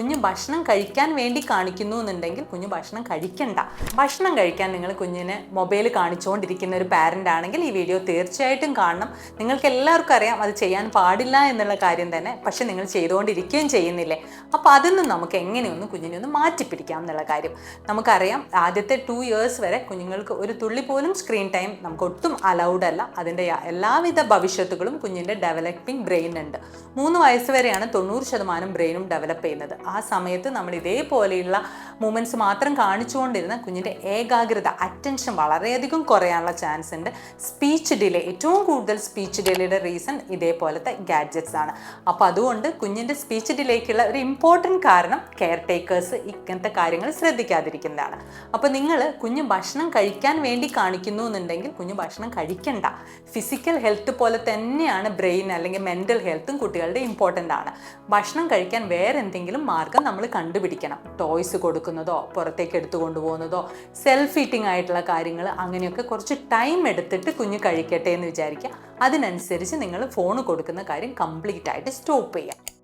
കുഞ്ഞ് ഭക്ഷണം കഴിക്കാൻ വേണ്ടി കാണിക്കുന്നു എന്നുണ്ടെങ്കിൽ കുഞ്ഞ് ഭക്ഷണം കഴിക്കണ്ട. ഭക്ഷണം കഴിക്കാൻ നിങ്ങൾ കുഞ്ഞിനെ മൊബൈൽ കാണിച്ചുകൊണ്ടിരിക്കുന്ന ഒരു പാരന്റ് ആണെങ്കിൽ ഈ വീഡിയോ തീർച്ചയായിട്ടും കാണണം. നിങ്ങൾക്ക് എല്ലാവർക്കും അറിയാം അത് ചെയ്യാൻ പാടില്ല എന്നുള്ള കാര്യം തന്നെ പക്ഷെ നിങ്ങൾ ചെയ്തുകൊണ്ടിരിക്കുകയും ചെയ്യുന്നില്ലേ? അപ്പോൾ അതിൽ നിന്ന് നമുക്ക് എങ്ങനെയൊന്ന് കുഞ്ഞിനെ ഒന്ന് മാറ്റിപ്പിടിക്കാം എന്നുള്ള കാര്യം. നമുക്കറിയാം ആദ്യത്തെ ടു ഇയേഴ്സ് വരെ കുഞ്ഞുങ്ങൾക്ക് ഒരു തുള്ളി പോലും സ്ക്രീൻ ടൈം നമുക്ക് ഒട്ടും അലൗഡ് അല്ല. അതിന്റെ എല്ലാവിധ ഭവിഷ്യത്തുകളും കുഞ്ഞിന്റെ ഡെവലപ്പിംഗ് ബ്രെയിൻ ഉണ്ട്. മൂന്ന് വയസ്സ് വരെയാണ് തൊണ്ണൂറ് ശതമാനം ബ്രെയിനും ഡെവലപ്പ് ചെയ്യുന്നത്. ആ സമയത്ത് നമ്മൾ ഇതേപോലെയുള്ള മൂമെന്റ്സ് മാത്രം കാണിച്ചുകൊണ്ടിരുന്ന കുഞ്ഞിന്റെ ഏകാഗ്രത അറ്റൻഷൻ വളരെയധികം കുറയാനുള്ള ചാൻസ് ഉണ്ട്. സ്പീച്ച് ഡിലേ ഏറ്റവും കൂടുതൽ സ്പീച്ച് ഡിലേയുടെ റീസൺ ഇതേപോലത്തെ ഗാഡ്ജറ്റ്സ് ആണ്. അപ്പോൾ അതുകൊണ്ട് കുഞ്ഞിന്റെ സ്പീച്ച് ഡിലേക്കുള്ള ഒരു ഇമ്പോർട്ടന്റ് കാരണം കെയർ ടേക്കേഴ്സ് ഇങ്ങനത്തെ കാര്യങ്ങൾ ശ്രദ്ധിക്കാതിരിക്കുന്നതാണ്. അപ്പോൾ നിങ്ങൾ കുഞ്ഞ് ഭക്ഷണം കഴിക്കാൻ വേണ്ടി കാണിക്കുന്നു എന്നുണ്ടെങ്കിൽ കുഞ്ഞ് ഭക്ഷണം കഴിക്കണ്ട. ഫിസിക്കൽ ഹെൽത്ത് പോലെ തന്നെയാണ് ബ്രെയിൻ അല്ലെങ്കിൽ മെന്റൽ ഹെൽത്തും കുട്ടികളുടെ ഇമ്പോർട്ടന്റ് ആണ്. ഭക്ഷണം കഴിക്കാൻ വേറെ എന്തെങ്കിലും മാർഗം നമ്മൾ കണ്ടുപിടിക്കണം. ടോയ്സ് കൊടുക്കുന്നതോ പുറത്തേക്ക് എടുത്തു കൊണ്ടുപോകുന്നതോ സെൽഫ് ഈറ്റിംഗ് ആയിട്ടുള്ള കാര്യങ്ങൾ അങ്ങനെയൊക്കെ കുറച്ച് ടൈം എടുത്തിട്ട് കുഞ്ഞ് കഴിക്കട്ടെ എന്ന് വിചാരിക്കുക. അതിനനുസരിച്ച് നിങ്ങൾ ഫോൺ കൊടുക്കുന്ന കാര്യം കംപ്ലീറ്റ് ആയിട്ട് സ്റ്റോപ്പ് ചെയ്യുക.